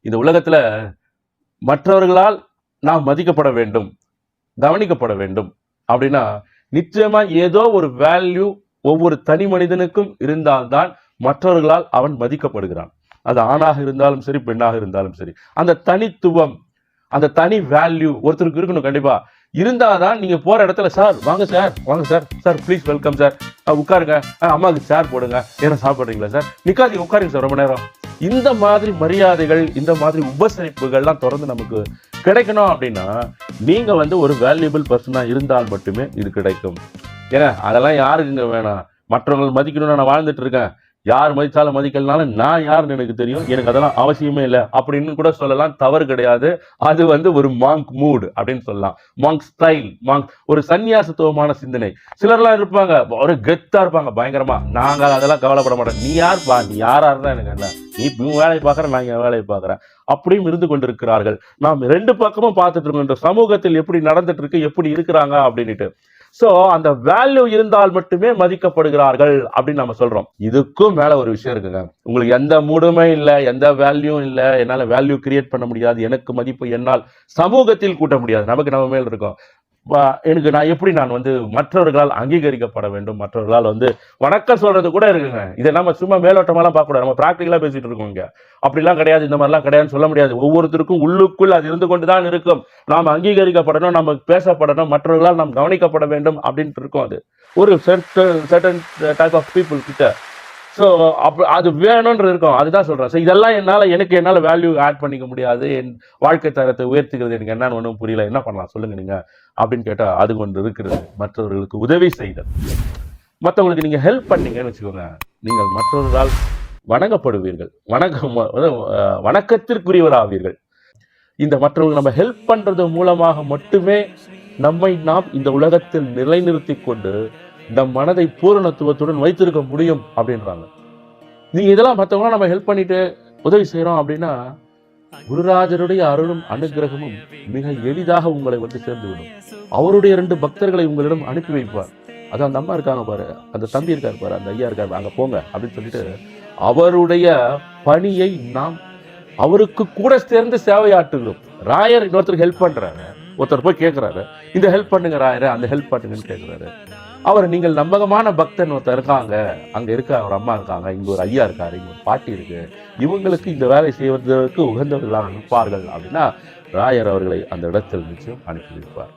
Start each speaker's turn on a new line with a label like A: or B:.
A: இந்த உலகத்தில் மற்றவர்களால் நாம் மதிக்கப்பட வேண்டும் கவனிக்கப்பட வேண்டும் அப்படின்னா நிச்சயமா ஏதோ ஒரு வேல்யூ ஒவ்வொரு தனி மனிதனுக்கும் இருந்தால்தான் மற்றவர்களால் அவன் மதிக்கப்படுகிறான். அது ஆணாக இருந்தாலும் சரி பெண்ணாக இருந்தாலும் சரி. அந்த தனித்துவம் அந்த தனி வேல்யூ ஒருத்தருக்கு இருக்கணும் கண்டிப்பா. இருந்தாதான் நீங்க போற இடத்துல சார் வாங்க சார் வாங்க sir sir please welcome sir. உட்காருங்க. அம்மாவுக்கு சேர் போடுங்க. ஏன்னா சாப்பிட்றீங்களா சார்? நிக்காதீங்க உட்காருங்க சார் ரொம்ப நேரம். இந்த மாதிரி மரியாதைகள் இந்த மாதிரி உபசரிப்புகள்லாம் தொடர்ந்து நமக்கு கிடைக்கணும் அப்படின்னா நீங்கள் வந்து ஒரு வேல்யூபிள் பர்சனாக இருந்தால் மட்டுமே இது கிடைக்கும். ஏன்னா அதெல்லாம் யாருக்குங்க வேணாம்? மற்றவர்கள் மதிக்கணும்னு நான் வாழ்ந்துட்டு இருக்கேன். யார் மதித்தாலும் மதிக்கலனாலும் நான் யாருன்னு எனக்கு தெரியும். எனக்கு அதெல்லாம் அவசியமே இல்லை. அப்படின்னு கூட சொல்லலாம். தவறு கிடையாது. அது வந்து ஒரு மாங்க் மூடு அப்படின்னு சொல்லலாம். மாங்க் ஸ்டைல் மாங்க் ஒரு சந்நியாசத்துவமான சிந்தனை. சிலர்லாம் இருப்பாங்க. ஒரு கெத்தா இருப்பாங்க. பயங்கரமா. நாங்க அதெல்லாம் கவலைப்பட மாட்டோம். நீ யார்ப்பா நீ யாரா இருந்தா எனக்கு என்ன? நீ உன் வேலையை பார்க்குற நான் என் வேலையை பார்க்கறேன். அப்படியும் இருந்து கொண்டிருக்கிறார்கள். நாம் ரெண்டு பக்கமும் பார்த்துட்டு இருக்கோம். இந்த சமூகத்தில் எப்படி நடந்துட்டு இருக்கு எப்படி இருக்கிறாங்க அப்படின்னுட்டு. சோ அந்த வேல்யூ இருந்தால் மட்டுமே மதிக்கப்படுகிறார்கள் அப்படின்னு நம்ம சொல்றோம். இதுக்கும் மேல ஒரு விஷயம் இருக்குங்க. உங்களுக்கு எந்த மூடுமே இல்லை எந்த வேல்யூவும் இல்லை என்னால வேல்யூ கிரியேட் பண்ண முடியாது எனக்கு மதிப்பு என்னால் சமூகத்தில் கூட்ட முடியாது. நமக்கு நம்ம மேல் இருக்கும். எனக்கு நான் எப்படி நான் வந்து மற்றவர்களால் அங்கீகரிக்கப்பட வேண்டும்? மற்றவர்களால் வந்து வணக்கம் சொல்றது கூட இருக்குங்க. இதை நம்ம சும்மா மேலோட்டமாலாம் பார்க்க கூடாது நம்ம ப்ராக்டிக்கலாக பேசிட்டு இருக்கோம் இங்க. அப்படிலாம் கிடையாது. இந்த மாதிரிலாம் கிடையாதுன்னு சொல்ல முடியாது. ஒவ்வொருத்தருக்கும் உள்ளுக்குள் அது இருந்து கொண்டு தான் இருக்கும். நாம் அங்கீகரிக்கப்படணும் நம்ம பேசப்படணும் மற்றவர்களால் நாம் கவனிக்கப்பட வேண்டும் அப்படின்ட்டு இருக்கும் அது. ஒரு சர்டன் டைப் ஆஃப் பீப்புள் கிட்ட ஸோ அப்போ அது வேணும்ன்றது இருக்கும். அதுதான் சொல்கிறேன் ஸோ இதெல்லாம் என்னால் எனக்கு என்னால் வேல்யூ ஆட் பண்ணிக்க முடியாது. என் வாழ்க்கை தரத்தை உயர்த்துக்கிறது எனக்கு என்னன்னு ஒன்றும் புரியல. என்ன பண்ணலாம்? சொல்லுங்கள் நீங்கள் அப்படின்னு கேட்டால் அது கொண்டு இருக்கிறது. மற்றவர்களுக்கு உதவி செய்தல். மற்றவங்களுக்கு நீங்கள் ஹெல்ப் பண்ணீங்கன்னு வச்சுக்கோங்க. நீங்கள் மற்றவர்களால் வணங்கப்படுவீர்கள். வணக்கம் வணக்கத்திற்குரியவராவீர்கள். இந்த மற்றவர்கள் நம்ம ஹெல்ப் பண்ணுறது மூலமாக மட்டுமே நம்மை நாம் இந்த உலகத்தில் நிலைநிறுத்தி கொண்டு இந்த மனதை பூரணத்துவத்துடன் வைத்திருக்க முடியும் அப்படின்றாங்க. நீங்கள் இதெல்லாம் மற்றவங்களாம் நம்ம ஹெல்ப் பண்ணிட்டு உதவி செய்கிறோம் அப்படின்னா குருராஜருடைய அருளும் அனுகிரகமும் மிக எளிதாக உங்களை வந்து சேர்ந்து விடும் அவருடைய ரெண்டு பக்தர்களை உங்களிடம் அனுப்பி வைப்பார். அது அந்த அம்மா இருக்காங்க பாரு அந்த தம்பி இருக்கார் பாரு அந்த ஐயா இருக்காரு அங்க போங்க அப்படின்னு சொல்லிட்டு அவருடைய பணியை நாம் அவருக்கு கூட சேர்ந்து சேவையாட்டுகிறோம் ராயர் இன்னொருத்தருக்கு ஹெல்ப் பண்றாரு. ஒருத்தர் போய் கேட்குறாரு இந்த ஹெல்ப் பண்ணுங்க ராயரை அந்த ஹெல்ப் பண்ணுங்கன்னு கேட்குறாரு அவர் நீங்கள் நம்பகமான பக்தன் ஒருத்தர் இருக்காங்க. அங்கே இருக்க அவர் அம்மா இருக்காங்க இங்கே ஒரு ஐயா இருக்காரு இங்கே ஒரு பாட்டி இருக்கு. இவங்களுக்கு இந்த வேலை செய்வதற்கு உகந்தவர்களாக இருப்பார்கள் அப்படின்னா ராயர் அவர்களை அந்த இடத்தில் நிச்சயம் அனுப்பி வைப்பார்.